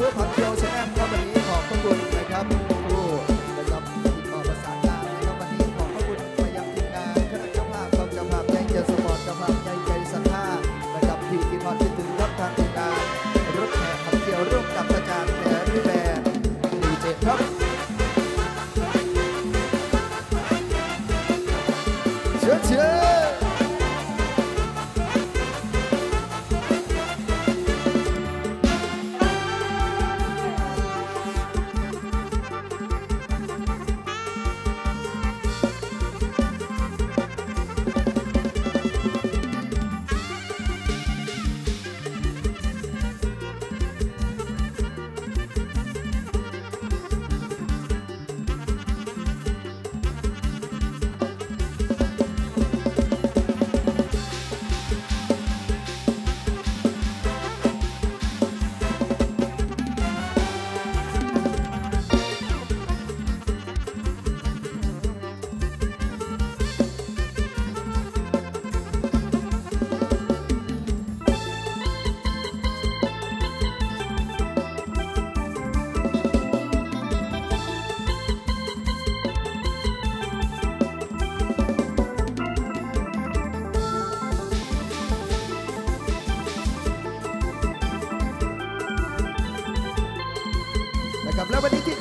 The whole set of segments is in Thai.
ร่วม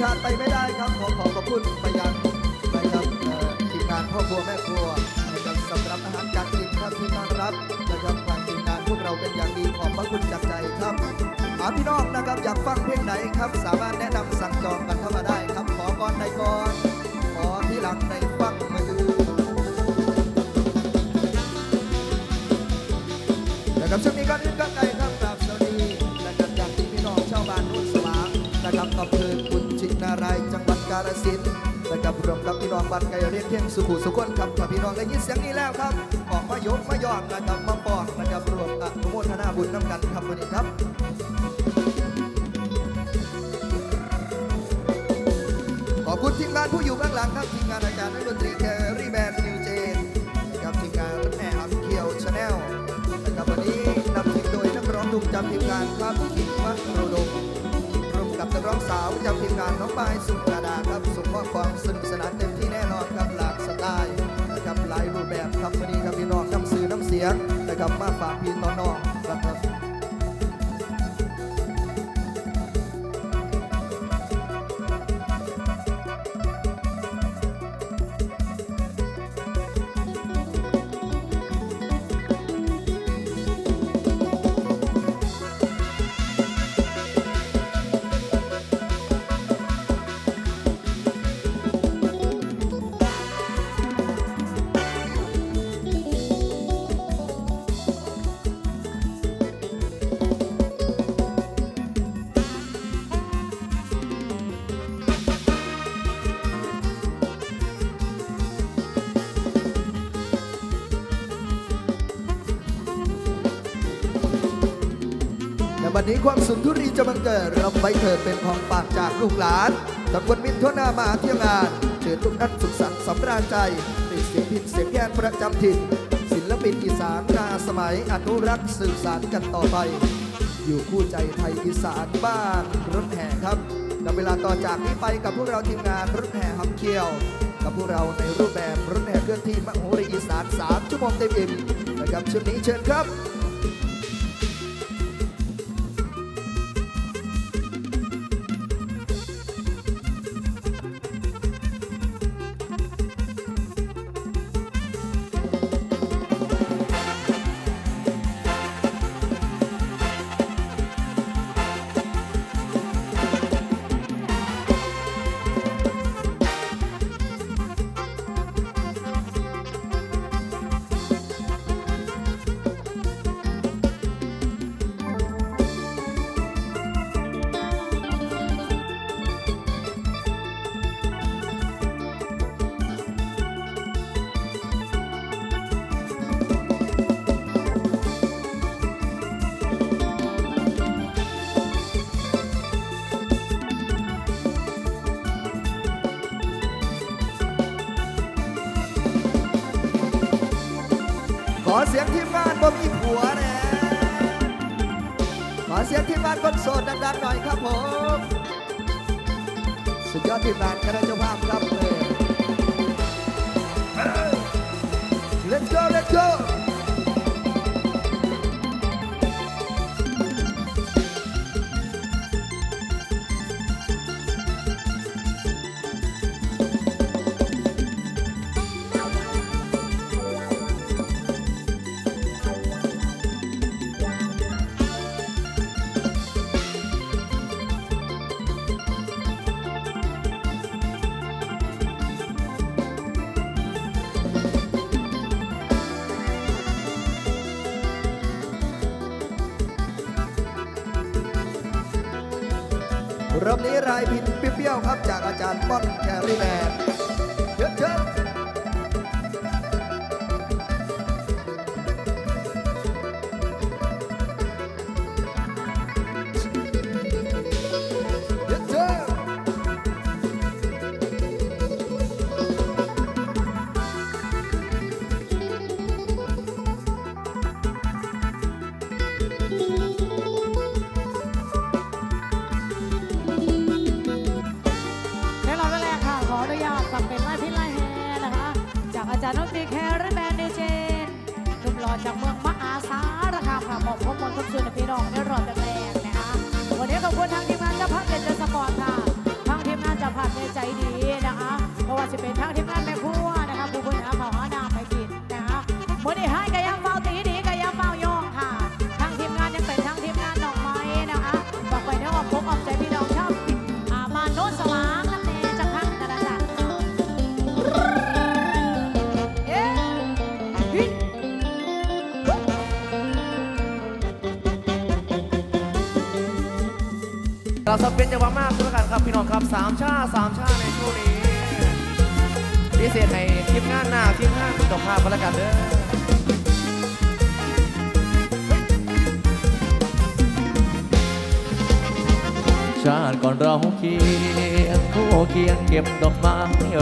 ขาดไปไม่ได้ครับ ขอขอขอบคุณไปยังนะครับทีมงานพ่อครัวแม่ครัวนะครับสำหรับอาหารการกินครับที่ต้อนรับนะครับทางทีมงานพวกเราเป็นอย่างดีขอบพระคุณจากใจครับหาพี่น้องนะครับอยากฟังเพลงไหนครับ สามารถแนะนำสั่งจองกันเข้ามาได้ครับ ขอก่อนในก่อนขอที่หลังในฟังมือนะครับช่วงนี้ก็าฬสินธุ์นะครับรวมกับพี่น้องบ้านไก่เรียนเที่ยงสุขุสุขนครับถ้าพี่น้องได้ยินเสียงนี้แล้วครับ ออกมายกมายอดนะครับมาปอกนะครับรวมอนุโมทนาบุญน้ำกันครับวันนี้ครับขอบคุณทีมงานผู้อยู่เบื้องหลังครับทีมงานอาจารย์นักดนตรีแครี่แบนนิวเจนนะครับทีมงานรถแห่อัพเคียวชาแนลนะครับวันนี้นำทีมโดยนักร้องหนุ่มจำทีมงานครับคิงวัดโรดมร่วมกับนักร้องสาวจำทีมงานน้องปายสุดาดาครับส่งมอความสนุกสนานเต็มที่แน่นอนครับหลากสไตล์นะครับหลายรูปแบบครับวันนี้ครับพี่น้องนำสื่อน้ำเสียงนะครับมาฝากพี่ต่อน้องนะครั วันนี้ความสุขทุรีจะบังเกิดเราไปเถิดเป็นของฝากจากลูกหลานตะกวนมิตรทั่วหน้ามาเที่ยวงานเชิญทุกท่านสุขสันต์สำราญใจด้วยเสียงพินเสียงแคนประจำถิ่นศิลปินอีสานนาสมัยอนุรักษ์สื่อสารกันต่อไป อยู่คู่ใจไทยอีสานบ้านรถแห่ครับและเวลาต่อจากนี้ไปกับพวกเราทีมงานรถแห่ฮัมเคียวกับพวกเราในรูปแบบรถแห่เคลื่อนที่มโหรีอีสาน3ชั่วโมงเต็มอิ่มนะครับชุดนี้เชิญครับ ทีมงานคนโสดดังๆหน่อยครับผม สุดยอดทีมงานคณะเจ้าภาพครับเลย Let's go Let's go รอบนี้รายพินเปรี้ยวครับจากอาจารย์ป้อนแครี่แมน เราสเปนจังหวะมากด้วยกันครับพี่น้องครับสามชาสามชาในช่วงนี้พิเศษให้ทีมงานหน้าทีมงานเจ้าภาพกันแล้วกันเด้อชาติก่อนเราเคียงคู่เคียงเก็บดอกไม้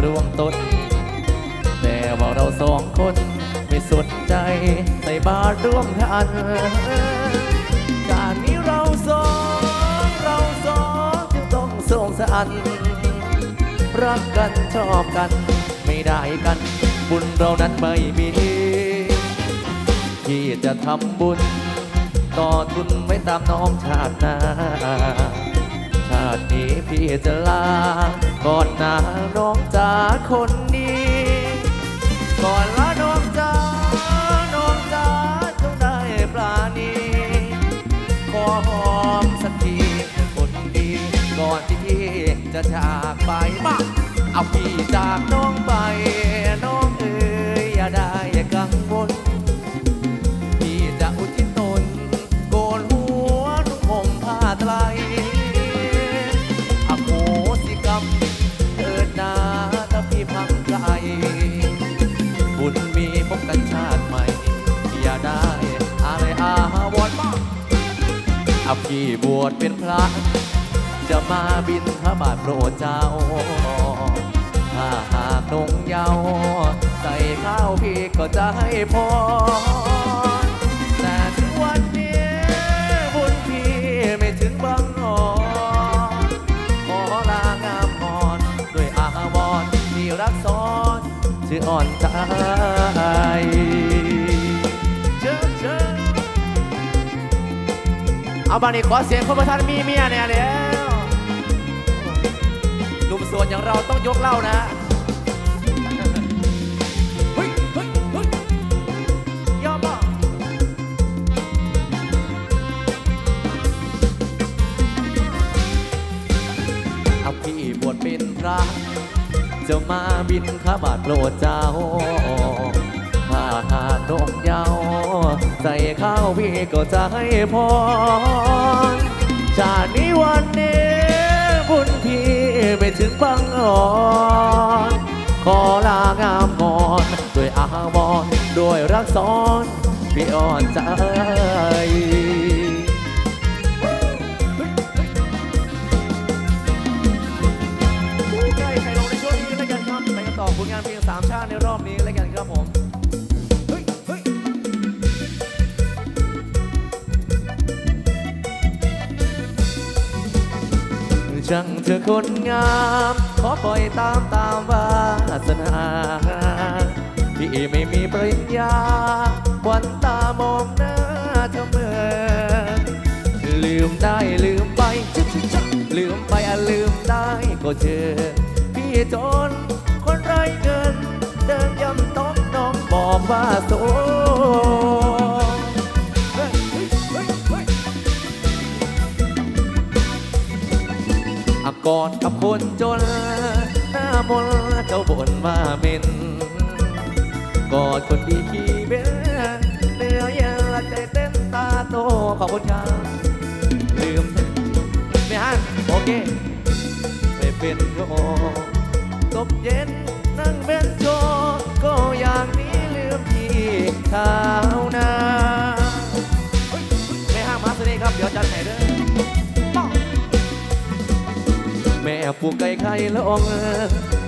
รวมต้น แต่ว่าเราสองคนไม่สนใจใส่บาตรร่วมกัน องสงสารรักกันชอบกัน ไม่ได้กัน บุญเรานั้นไม่มีที่จะทำบุญ ต่อทุนไว้ตามน้องชาติหน้าชาตินี้พี่จะลา ก่อนหน้าน้องจ๋าคนนี้ก่อนละน้องจ๋าน้องจ๋าจงได้ปลาณีขอหอมสักที จะจากไปมาเอาพี่จากน้องไป น้องเอ๋ยอย่าได้อย่ากังวลพี่จะอุทิศตนโกนหัวนุ่งห่มผ้าไตรอโหสิกรรมเกิดนาถ้าพี่พังไกลบุญมีพบกันชาติใหม่ อย่าได้อะไรอาวรณ์มากเอาพี่บวชเป็นพระ จะมาบินพระบาทโปรดเจ้า ถ้าหากนงเยาใส่ข้าวพี่ก็จะให้พรแต่ถึงวันนี้บุญพี่ไม่ถึงบางนอนขอลางามอ่อนด้วยอาวรณ์ที่รักซ้อนชื่ออ่อนใจเชิญเชิญเอาบานี้ขอเสียงคนประทานมีเมียเนี่ยแล้ว สวนอย่างเราต้องยกเหล่านะเฮ้ยเฮ้ยเฮ้ยยอมป่ะเอาพี่บวชเป็นพระ จะมาบินข้าบาทโปรดเจ้าถ้าหากดงเยาวใส่ข้าวพี่ก็จะให้พรชาตินี้วันนี้บุญพี่ ไม่ถึงบังอ่อนขอลางามงอนด้วยอาวรด้วยรักซ้อนพี่อ่อนใจ ช่างเธอคนงาม ขอปล่อยตามตามวาสนาพี่ไม่มีปริญญาควันตามองหน้าเธอเมื่อลืมได้ลืมไปลืมไปอะลืมได้ก็เจอ พี่จนคนไร้เงิน เดินย่ำต้องน้องบอกว่าโส กอดกับคนจน หน้ามนเจ้าบ่นว่าเม็นกอดคนดีขี่เบนเนื้อเย็นละใจเต้นตาโตขอบคุณครับลืมไม่ฮันโอเคไม่เป็นก็ตบเย็นนั่งเป็นโชว์ก็อย่างนี้ลืมที่ข้าวนาไม่ห้างมาสนีครับ เดี๋ยวจัดให้เด้อ ปลูกไก่ไข่ละอง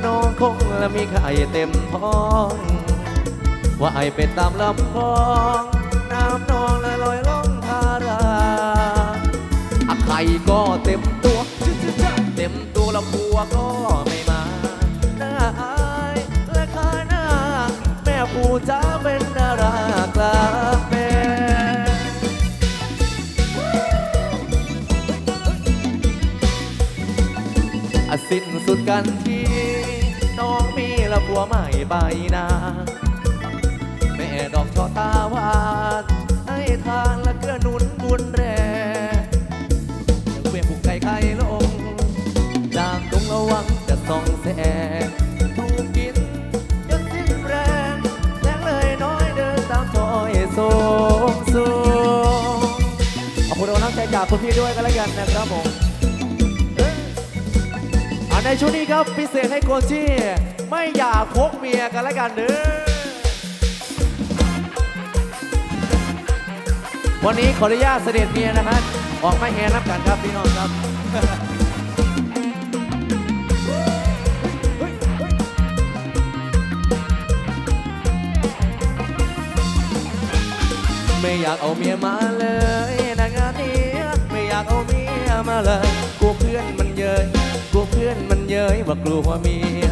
น้องคงละมีไข่เต็มท้อง ว่าไอเป็นตามลำคลองน้ำนองละลอยล่องทาราอไข่ก็เต็ม ดกันทีน้องมีละผัวใหม่ใบนาแม่ดอกช่อตาวานให้ทานและเกื้อนุนบุญแรงเวียนผูกไก่ไข่ลงจางตรงระวังจะส่องแสงถูกกินจนสิ้นแรงแรงเลยน้อยเดินตามถอยโซงสูงขอบคุณน้ำใจจากคุณพี่ด้วยกันแล้วกันนะครับผม ในช่วงนี้ครับพิเศษให้คนที่ไม่อยากพกเมียกันแล้วกันเด้อวันนี้ขออนุญาตเสด็จเมียนะฮะออกมาแห่นับกันครับพี่น้องครับไม่อยากเอาเมียมาเลยนะงานนี้ไม่อยากเอาเมียมาเลย ลัวเพื่อนมันเย้ยว่ากลัวเมีย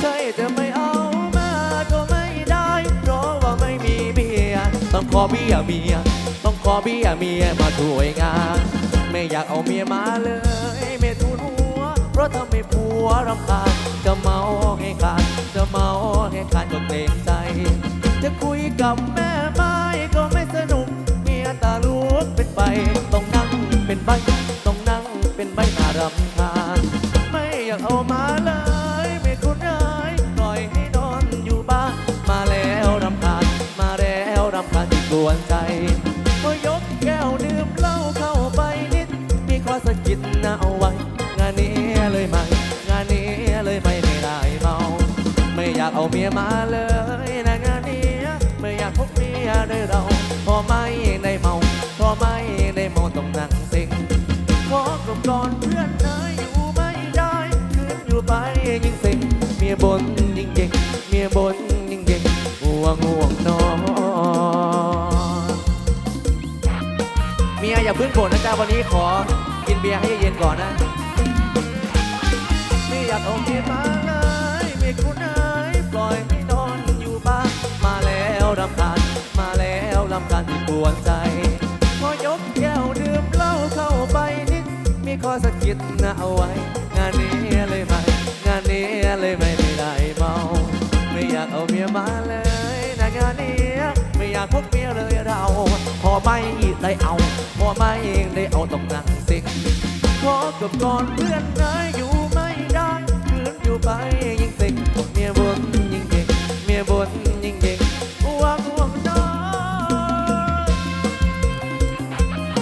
ใช่แต่ไม่เอามาก็ไม่ได้ เพราะว่าไม่มีเมียต้องขอเบี้ยเมีย ต้องขอเบี้ยเมียมาช่วยงาน ไม่อยากเอาเมียมาเลยไม่ทูนหัว เพราะทำให้ผัวรำคาญจะเมาให้ขาดจะเมาให้ขาดก็เกรงใจ จะคุยกับแม่ไม้ก็ไม่สนุกเมียตาลูกเป็นไปต้องนั่งเป็นใบ วนใจพอยกแก้วดื่มเหล้าเข้าไปนิดมีข้อสะกิดนะเอาไว้ งานนี้เลยไม่งานนี้เลยไม่ไม่ได้เมา ไม่อยากเอาเมียมาเลยนะงานนี้ไม่อยากพบเมียด้เรา พอไม่ได้เมา พอไม่ได้เมาต้องนั่งเซ็งขอกลบก่อนเพื่อนเอ๋ยอยู่ไม่ได้คืนอยู่ไปยิ่งเซ็งเมียบนยิ่งเก่งเมียบนยิ่งเก่งห่วงห่ว อย่าพึ่งบ่นนะจ๊ะวันนี้ขอกินเบียร์ให้เย็นก่อนนะไม่อยากเอาเมียมาเลยไม่คุ้นเอ้ยปล่อยให้นอนอยู่บ้านมาแล้วรำคาญมาแล้วรำคาญที่ปวดใจ พอยกแก้วดื่มเหล้าเข้าไปนิด มีข้อสะกิดนะเอาไว้ งานนี้เลยไม่งานนี้เลยไม่ได้เมา ไม่อยากเอาเมียมาเลยนะงานนี้ไม่อยากพบเมียเลยเรา อไม่ได้เอา พอไม่ได้เอาต้องนั่งสิงขอกับก่อนเพื่อนนายอยู่ไม่ได้คืนอยู่ไปยิ่งเซ็งเมียบนยิ่งเก่งเมียบนยิ่งเก่งห่วงห่วงน้อง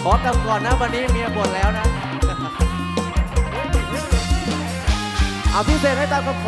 ขอกลับก่อนนะวันนี้เมียบ่นแล้วนะ เอาพิเศษให้ตามคำขอ